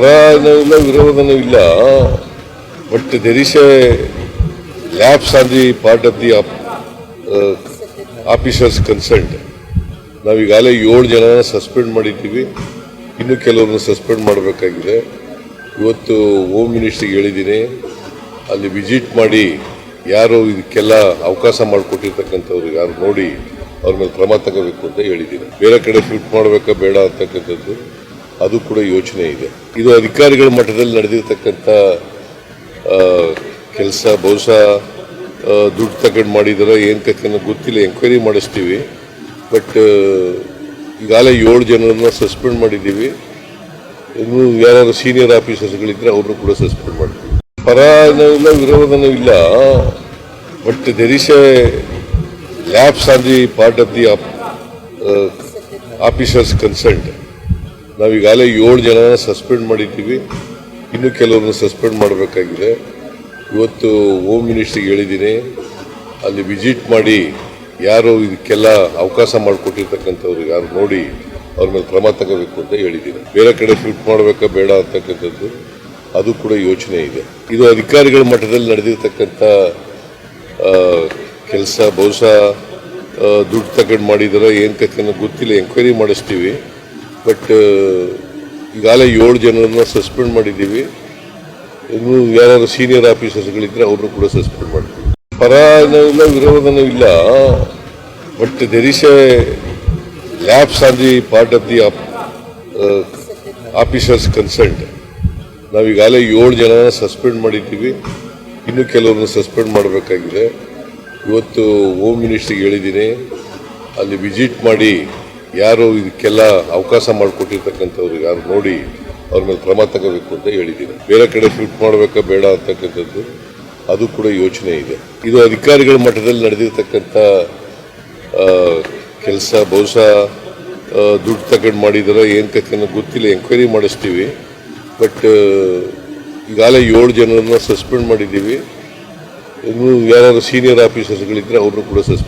ಪರನೂ ಇಲ್ಲ. ವಿರೋಧನೂ ಇಲ್ಲ but is a lapse on the part of the officers consult ನಾವೀಗಾಗಲೇ ಏಳು ಜನನ ಸಸ್ಪೆಂಡ್ ಮಾಡಿದ್ದೀವಿ. ಇನ್ನು ಕೆಲವರನ್ನು ಸಸ್ಪೆಂಡ್ ಮಾಡಬೇಕಾಗಿದೆ. ಇವತ್ತು ಹೋಮ್ ಮಿನಿಸ್ಟ್ರಿಗೆ ಹೇಳಿದ್ದೀನಿ, ಅಲ್ಲಿ ವಿಸಿಟ್ ಮಾಡಿ ಯಾರು ಇದಕ್ಕೆಲ್ಲ ಅವಕಾಶ ಮಾಡಿಕೊಟ್ಟಿರ್ತಕ್ಕಂಥವ್ರು ಯಾರು ನೋಡಿ ಅವ್ರ ಮೇಲೆ ಕ್ರಮ ತಗೋಬೇಕು ಅಂತ ಹೇಳಿದ್ದೀನಿ. ಬೇರೆ ಕಡೆ ಶಿಫ್ಟ್ ಮಾಡಬೇಕಾ ಬೇಡ ಅಂತಕ್ಕಂಥದ್ದು. ಅದು ಕೂಡ ಯೋಚನೆ ಇದೆ. ಇದು ಅಧಿಕಾರಿಗಳ ಮಟ್ಟದಲ್ಲಿ ನಡೆದಿರ್ತಕ್ಕಂಥ ಕೆಲಸ, ಬಹುಶಃ ದುಡ್ಡು ತಗೊಂಡು ಮಾಡಿದಾರ, ಏನು ಕಥೆನೋ ಗೊತ್ತಿಲ್ಲ ಎಂಕ್ವೈರಿ ಮಾಡಿಸ್ತೀವಿ. ಬಟ್ ಈಗಾಗಲೇ ಏಳು ಜನರನ್ನ ಸಸ್ಪೆಂಡ್ ಮಾಡಿದ್ದೀವಿ. ಇನ್ನು ಯಾರು ಸೀನಿಯರ್ ಆಫೀಸರ್ಸ್ಗಳಿದ್ರೆ ಅವ್ರನ್ನೂ ಕೂಡ ಸಸ್ಪೆಂಡ್ ಮಾಡ್ತೀವಿ. ಪರನೂ ಇಲ್ಲ ವಿರೋಧನೂ ಇಲ್ಲ. But there is a lapse on the part of the officers consult ನಾವೀಗಾಗಲೇ ಏಳು ಜನನ ಸಸ್ಪೆಂಡ್ ಮಾಡಿದ್ದೀವಿ. ಇನ್ನು ಕೆಲವ್ರನ್ನ ಸಸ್ಪೆಂಡ್ ಮಾಡಬೇಕಾಗಿದೆ. ಇವತ್ತು ಹೋಮ್ ಮಿನಿಸ್ಟ್ರಿಗೆ ಹೇಳಿದ್ದೀನಿ, ಅಲ್ಲಿ ವಿಸಿಟ್ ಮಾಡಿ ಯಾರು ಇದಕ್ಕೆಲ್ಲ ಅವಕಾಶ ಮಾಡಿಕೊಟ್ಟಿರ್ತಕ್ಕಂಥವ್ರು ಯಾರು ನೋಡಿ ಅವ್ರ ಮೇಲೆ ಕ್ರಮ ತಗೋಬೇಕು ಅಂತ ಹೇಳಿದ್ದೀನಿ. ಬೇರೆ ಕಡೆ ಶಿಫ್ಟ್ ಮಾಡಬೇಕಾ ಬೇಡ ಅಂತಕ್ಕಂಥದ್ದು, ಅದು ಕೂಡ ಯೋಚನೆ ಇದೆ. ಇದು ಅಧಿಕಾರಿಗಳ ಮಟ್ಟದಲ್ಲಿ ನಡೆದಿರ್ತಕ್ಕಂಥ ಕೆಲಸ, ಬಹುಶಃ ದುಡ್ಡು ತಗೊಂಡು ಮಾಡಿದಾರೋ ಏನು ಕಥೆನೋ ಗೊತ್ತಿಲ್ಲ ಎಂಕ್ವೈರಿ ಮಾಡಿಸ್ತೀವಿ. ಬಟ್ ಈಗಾಗಲೇ ಏಳು ಜನರನ್ನ ಸಸ್ಪೆಂಡ್ ಮಾಡಿದ್ದೀವಿ. ಇನ್ನು ಯಾರು ಸೀನಿಯರ್ ಆಫೀಸರ್ಸ್ಗಳಿದ್ರೆ ಅವರು ಕೂಡ ಸಸ್ಪೆಂಡ್ ಮಾಡ್ತೀವಿ. ಪರನೂ ಇಲ್ಲ ವಿರೋಧನೂ ಇಲ್ಲ. But there is a lapse on the part of the officers consult ನಾವೀಗಾಗಲೇ ಏಳು ಜನನ ಸಸ್ಪೆಂಡ್ ಮಾಡಿದ್ದೀವಿ. ಇನ್ನು ಕೆಲವ್ರನ್ನ ಸಸ್ಪೆಂಡ್ ಮಾಡಬೇಕಾಗಿದೆ. ಇವತ್ತು ಹೋಮ್ ಮಿನಿಸ್ಟ್ರಿಗೆ ಹೇಳಿದ್ದೀನಿ. ಅಲ್ಲಿ ವಿಸಿಟ್ ಮಾಡಿ ಯಾರು ಇದಕ್ಕೆಲ್ಲ ಅವಕಾಶ ಮಾಡಿಕೊಟ್ಟಿರ್ತಕ್ಕಂಥವ್ರು ಯಾರು ನೋಡಿ ಅವ್ರ ಮೇಲೆ ಕ್ರಮ ತಗೋಬೇಕು ಅಂತ ಹೇಳಿದ್ದೀನಿ ಬೇರೆ ಕಡೆ ಶಿಫ್ಟ್ ಮಾಡಬೇಕಾ ಬೇಡ ಅಂತಕ್ಕಂಥದ್ದು, ಅದು ಕೂಡ ಯೋಚನೆ ಇದೆ. ಇದು ಅಧಿಕಾರಿಗಳ ಮಟ್ಟದಲ್ಲಿ ನಡೆದಿರ್ತಕ್ಕಂಥ ಕೆಲಸ, ಬಹುಶಃ ದುಡ್ಡು ತಗೊಂಡು ಮಾಡಿದಾರ ಏನು ಕಥೆನೋ ಗೊತ್ತಿಲ್ಲ ಎಂಕ್ವೈರಿ ಮಾಡಿಸ್ತೀವಿ. ಬಟ್ ಈಗಾಗಲೇ ಏಳು ಜನರನ್ನ ಸಸ್ಪೆಂಡ್ ಮಾಡಿದ್ದೀವಿ. ಇನ್ನು ಯಾರು ಸೀನಿಯರ್ ಆಫೀಸರ್ಸ್ಗಳಿದ್ರೆ ಅವರು ಕೂಡ ಸಸ್ಪೆಂಡ್